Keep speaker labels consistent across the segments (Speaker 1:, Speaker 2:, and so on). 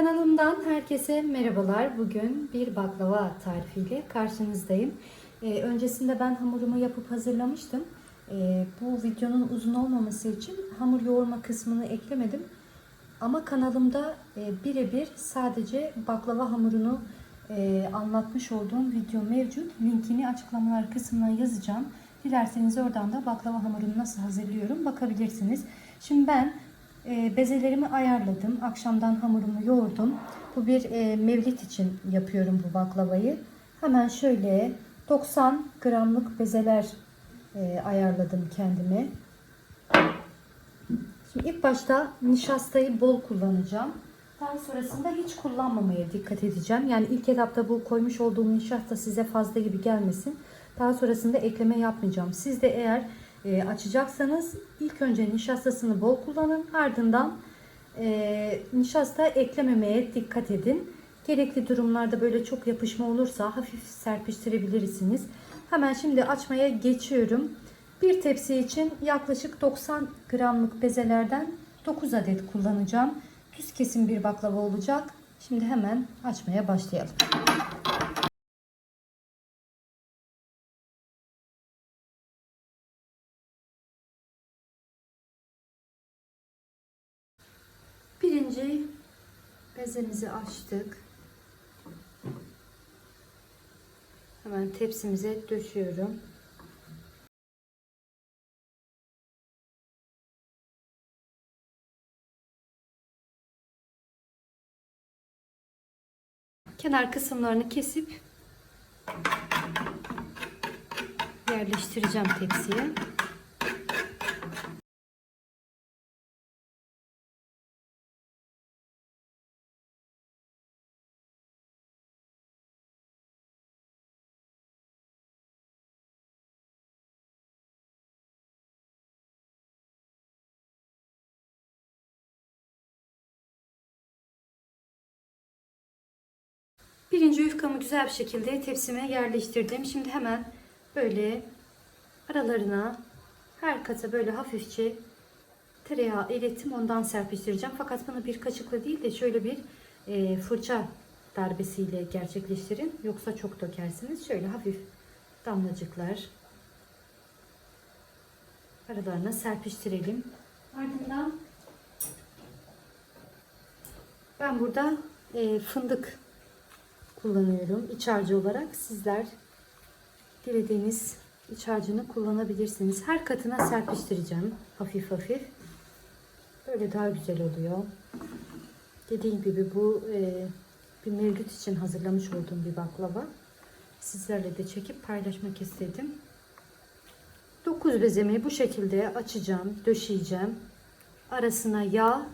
Speaker 1: Kanalımdan herkese merhabalar. Bugün bir baklava tarifiyle karşınızdayım. Ee, öncesinde ben hamurumu yapıp hazırlamıştım. Ee, bu videonun uzun olmaması için hamur yoğurma kısmını eklemedim. Ama kanalımda e, birebir sadece baklava hamurunu e, anlatmış olduğum video mevcut. Linkini açıklamalar kısmına yazacağım. Dilerseniz oradan da baklava hamurunu nasıl hazırlıyorum bakabilirsiniz. Şimdi ben e, bezelerimi ayarladım. Akşamdan hamurumu yoğurdum. Bu bir e, mevlit için yapıyorum bu baklavayı. Hemen şöyle 90 gramlık bezeler e, ayarladım kendime. Şimdi ilk başta nişastayı bol kullanacağım. Daha sonrasında hiç kullanmamaya dikkat edeceğim. Yani ilk etapta bu koymuş olduğum nişasta size fazla gibi gelmesin. Daha sonrasında ekleme yapmayacağım. Siz de eğer e, açacaksanız ilk önce nişastasını bol kullanın. Ardından e, nişasta eklememeye dikkat edin. Gerekli durumlarda böyle çok yapışma olursa hafif serpiştirebilirsiniz. Hemen şimdi açmaya geçiyorum. Bir tepsi için yaklaşık 90 gramlık bezelerden 9 adet kullanacağım. Düz kesim bir baklava olacak. Şimdi hemen açmaya başlayalım. Birinci bezemizi açtık. Hemen tepsimize döşüyorum. Kenar kısımlarını kesip yerleştireceğim tepsiye. Birinci yufkamı güzel bir şekilde tepsime yerleştirdim. Şimdi hemen böyle aralarına her kata böyle hafifçe tereyağı erittim. Ondan serpiştireceğim. Fakat bunu bir kaşıkla değil de şöyle bir e, fırça darbesiyle gerçekleştirin. Yoksa çok dökersiniz. Şöyle hafif damlacıklar aralarına serpiştirelim. Ardından ben burada e, fındık kullanıyorum iç harcı olarak. Sizler dilediğiniz iç harcını kullanabilirsiniz. Her katına serpiştireceğim hafif hafif. Böyle daha güzel oluyor. Dediğim gibi bu e, bir mevlüt için hazırlamış olduğum bir baklava. Sizlerle de çekip paylaşmak istedim. 9 bezemeyi bu şekilde açacağım, döşeyeceğim. Arasına yağ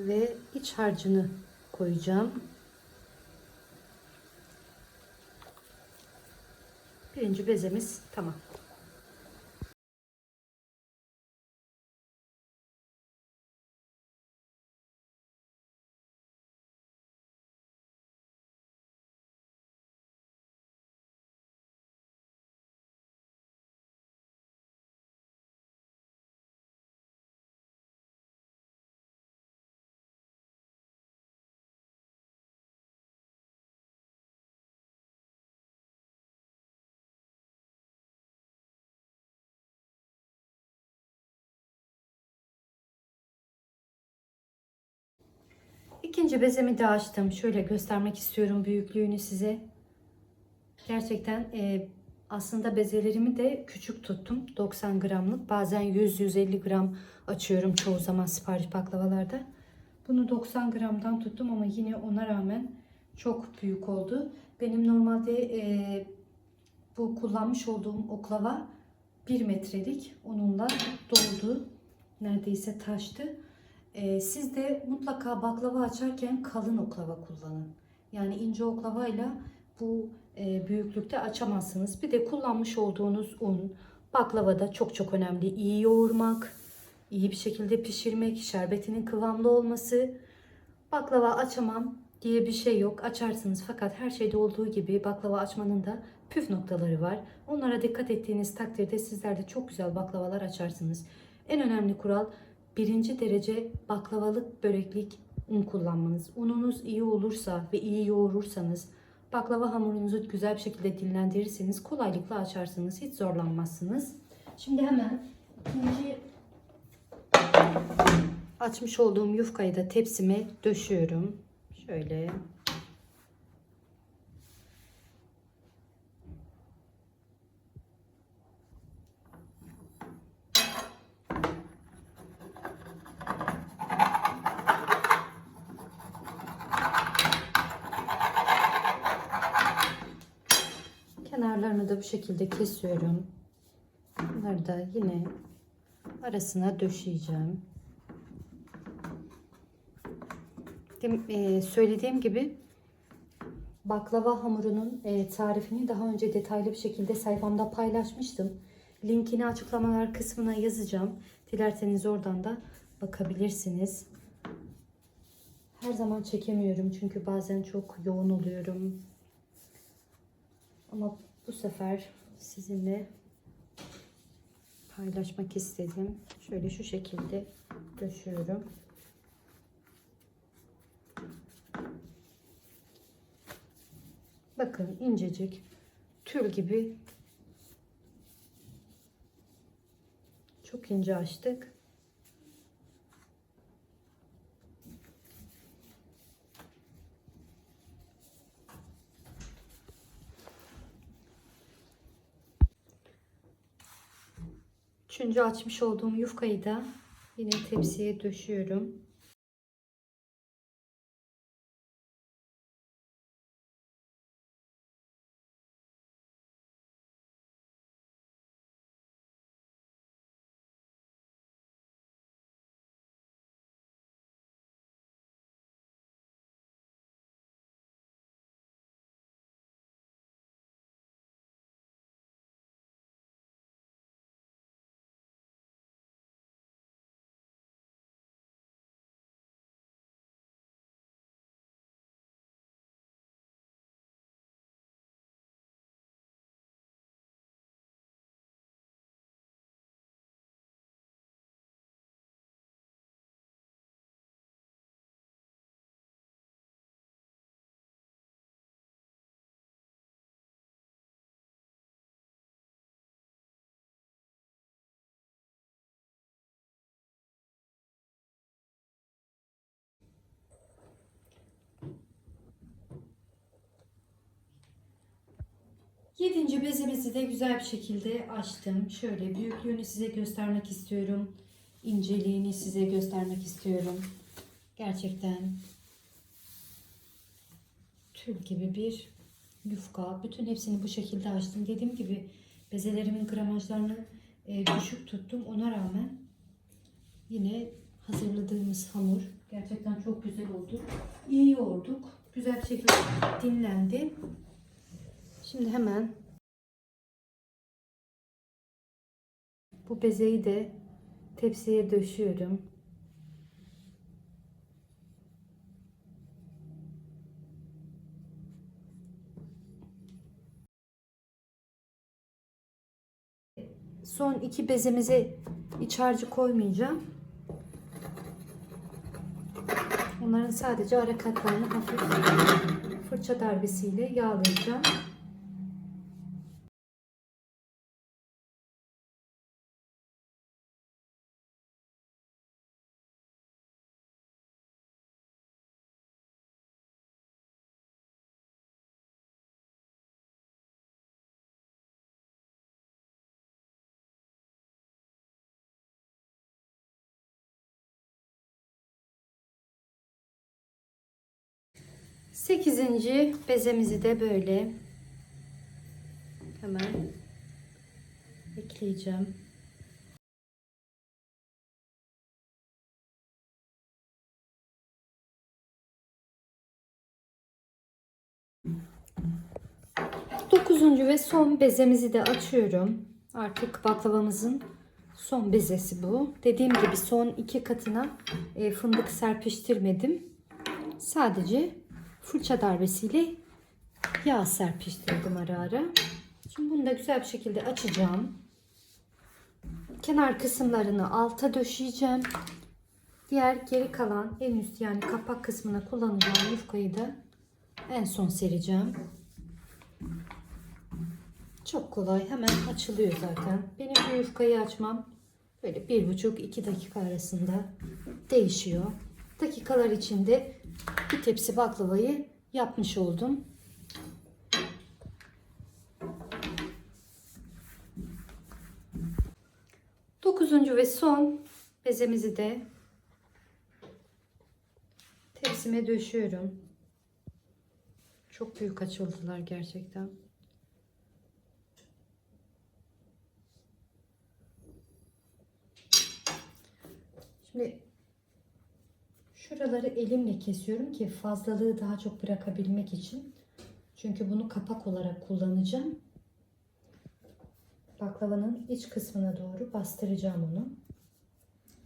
Speaker 1: ve iç harcını koyacağım. Birinci bezemiz tamam. İkinci bezemi de açtım. Şöyle göstermek istiyorum büyüklüğünü size. Gerçekten e, aslında bezelerimi de küçük tuttum. 90 gramlık. Bazen 100-150 gram açıyorum çoğu zaman sipariş baklavalarda. Bunu 90 gramdan tuttum ama yine ona rağmen çok büyük oldu. Benim normalde e, bu kullanmış olduğum oklava 1 metrelik. Onunla doldu. Neredeyse taştı. Ee, siz de mutlaka baklava açarken kalın oklava kullanın. Yani ince oklavayla bu e, büyüklükte açamazsınız. Bir de kullanmış olduğunuz un baklavada çok çok önemli. İyi yoğurmak, iyi bir şekilde pişirmek, şerbetinin kıvamlı olması. Baklava açamam diye bir şey yok. Açarsınız fakat her şeyde olduğu gibi baklava açmanın da püf noktaları var. Onlara dikkat ettiğiniz takdirde sizler de çok güzel baklavalar açarsınız. En önemli kural birinci derece baklavalık böreklik un kullanmanız. Ununuz iyi olursa ve iyi yoğurursanız baklava hamurunuzu güzel bir şekilde dinlendirirseniz kolaylıkla açarsınız. Hiç zorlanmazsınız. Şimdi hemen ikinci açmış olduğum yufkayı da tepsime döşüyorum. Şöyle Da bu şekilde kesiyorum. Bunları da yine arasına döşeyeceğim. Dem- e, söylediğim gibi baklava hamurunun e, tarifini daha önce detaylı bir şekilde sayfamda paylaşmıştım. Linkini açıklamalar kısmına yazacağım. Dilerseniz oradan da bakabilirsiniz. Her zaman çekemiyorum çünkü bazen çok yoğun oluyorum. Ama bu sefer sizinle paylaşmak istedim. Şöyle şu şekilde döşüyorum. Bakın incecik tül gibi çok ince açtık. Üçüncü açmış olduğum yufkayı da yine tepsiye döşüyorum. Yedinci bezemizi de güzel bir şekilde açtım. Şöyle büyüklüğünü size göstermek istiyorum. İnceliğini size göstermek istiyorum. Gerçekten tül gibi bir yufka. Bütün hepsini bu şekilde açtım. Dediğim gibi bezelerimin gramajlarını e, düşük tuttum. Ona rağmen yine hazırladığımız hamur gerçekten çok güzel oldu. İyi yoğurduk. Güzel bir şekilde dinlendi. Şimdi hemen bu bezeyi de tepsiye döşüyorum. Son iki bezemize iç harcı koymayacağım. Onların sadece ara katlarını hafif fırça darbesiyle yağlayacağım. Sekizinci bezemizi de böyle hemen ekleyeceğim. Dokuzuncu ve son bezemizi de açıyorum. Artık baklavamızın son bezesi bu. Dediğim gibi son iki katına e, fındık serpiştirmedim. Sadece fırça darbesiyle yağ serpiştirdim ara ara. Şimdi bunu da güzel bir şekilde açacağım. Kenar kısımlarını alta döşeyeceğim. Diğer geri kalan en üst yani kapak kısmına kullanacağım yufkayı da en son sereceğim. Çok kolay hemen açılıyor zaten. Benim bu yufkayı açmam böyle bir buçuk iki dakika arasında değişiyor. Dakikalar içinde bir tepsi baklavayı yapmış oldum. Dokuzuncu ve son bezemizi de tepsime döşüyorum. Çok büyük açıldılar gerçekten. Şimdi şuraları elimle kesiyorum ki fazlalığı daha çok bırakabilmek için. Çünkü bunu kapak olarak kullanacağım. Baklavanın iç kısmına doğru bastıracağım onu.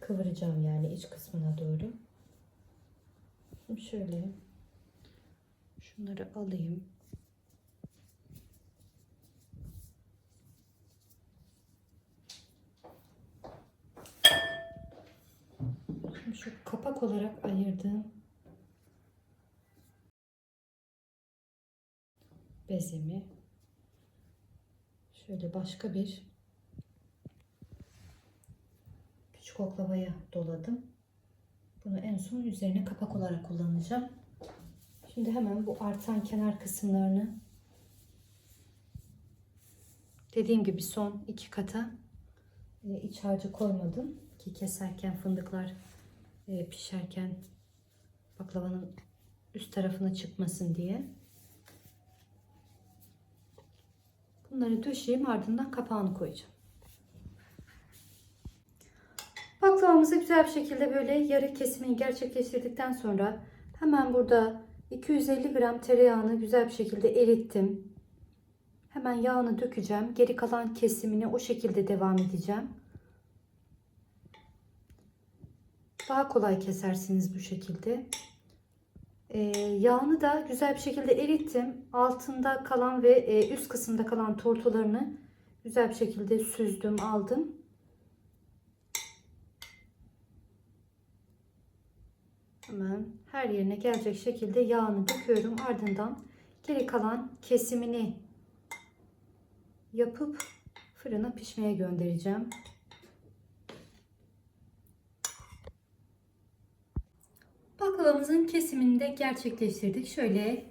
Speaker 1: Kıvıracağım yani iç kısmına doğru. Şimdi şöyle şunları alayım. Şimdi şu kapak olarak ayırdığım bezemi şöyle başka bir küçük oklavaya doladım. Bunu en son üzerine kapak olarak kullanacağım. Şimdi hemen bu artan kenar kısımlarını dediğim gibi son iki kata e, iç harcı koymadım ki keserken fındıklar e, pişerken baklavanın üst tarafına çıkmasın diye. Bunları döşeyeyim ardından kapağını koyacağım. Baklavamızı güzel bir şekilde böyle yarı kesimini gerçekleştirdikten sonra hemen burada 250 gram tereyağını güzel bir şekilde erittim. Hemen yağını dökeceğim. Geri kalan kesimini o şekilde devam edeceğim. Daha kolay kesersiniz bu şekilde. Ee, yağını da güzel bir şekilde erittim. Altında kalan ve e, üst kısımda kalan tortularını güzel bir şekilde süzdüm, aldım. Hemen her yerine gelecek şekilde yağını döküyorum. Ardından geri kalan kesimini yapıp fırına pişmeye göndereceğim. Baklavamızın kesimini de gerçekleştirdik. Şöyle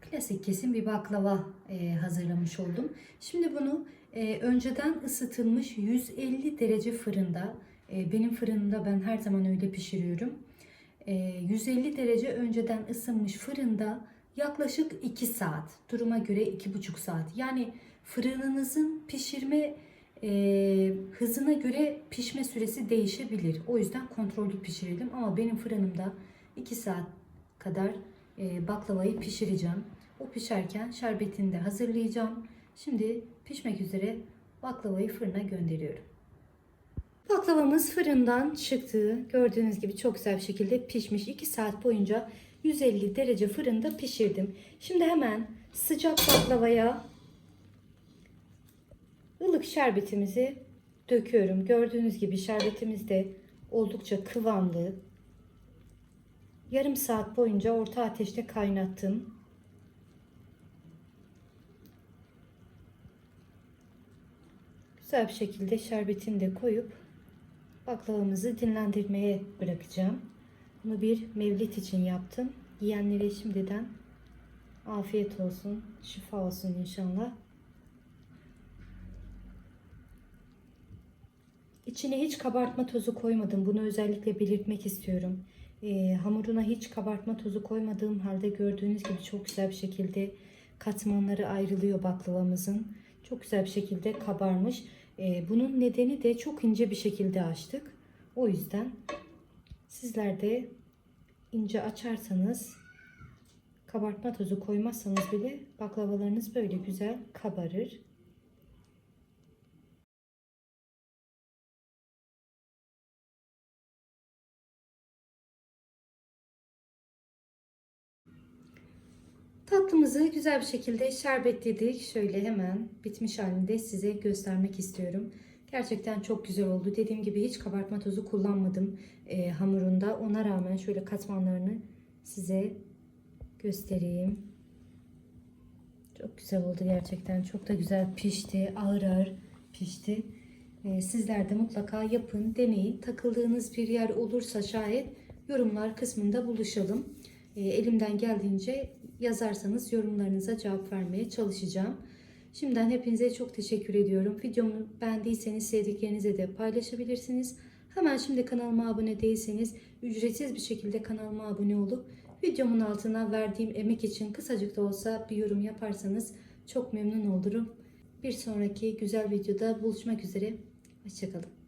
Speaker 1: klasik kesim bir baklava e, hazırlamış oldum. Şimdi bunu e, önceden ısıtılmış 150 derece fırında, e, benim fırınımda ben her zaman öyle pişiriyorum. E, 150 derece önceden ısınmış fırında yaklaşık 2 saat, duruma göre 2,5 saat. Yani fırınınızın pişirme e, hızına göre pişme süresi değişebilir. O yüzden kontrollü pişirelim. Ama benim fırınımda 2 saat kadar e, baklavayı pişireceğim. O pişerken şerbetini de hazırlayacağım. Şimdi pişmek üzere baklavayı fırına gönderiyorum. Baklavamız fırından çıktı. Gördüğünüz gibi çok güzel bir şekilde pişmiş. 2 saat boyunca 150 derece fırında pişirdim. Şimdi hemen sıcak baklavaya ılık şerbetimizi döküyorum. Gördüğünüz gibi şerbetimiz de oldukça kıvamlı. Yarım saat boyunca orta ateşte kaynattım. Güzel bir şekilde şerbetini de koyup baklavamızı dinlendirmeye bırakacağım. Bunu bir mevlit için yaptım. Yiyenlere şimdiden afiyet olsun, şifa olsun inşallah. İçine hiç kabartma tozu koymadım. Bunu özellikle belirtmek istiyorum. Ee, hamuruna hiç kabartma tozu koymadığım halde gördüğünüz gibi çok güzel bir şekilde katmanları ayrılıyor baklavamızın. Çok güzel bir şekilde kabarmış. Ee, bunun nedeni de çok ince bir şekilde açtık. O yüzden sizler de ince açarsanız kabartma tozu koymazsanız bile baklavalarınız böyle güzel kabarır. Tatlımızı güzel bir şekilde şerbetledik. Şöyle hemen bitmiş halinde size göstermek istiyorum. Gerçekten çok güzel oldu. Dediğim gibi hiç kabartma tozu kullanmadım e, hamurunda. Ona rağmen şöyle katmanlarını size göstereyim. Çok güzel oldu gerçekten. Çok da güzel pişti. Ağır ağır pişti. E, sizler de mutlaka yapın, deneyin. Takıldığınız bir yer olursa şayet yorumlar kısmında buluşalım. E, elimden geldiğince yazarsanız yorumlarınıza cevap vermeye çalışacağım. Şimdiden hepinize çok teşekkür ediyorum. Videomu beğendiyseniz sevdiklerinize de paylaşabilirsiniz. Hemen şimdi kanalıma abone değilseniz ücretsiz bir şekilde kanalıma abone olup videomun altına verdiğim emek için kısacık da olsa bir yorum yaparsanız çok memnun olurum. Bir sonraki güzel videoda buluşmak üzere. Hoşçakalın.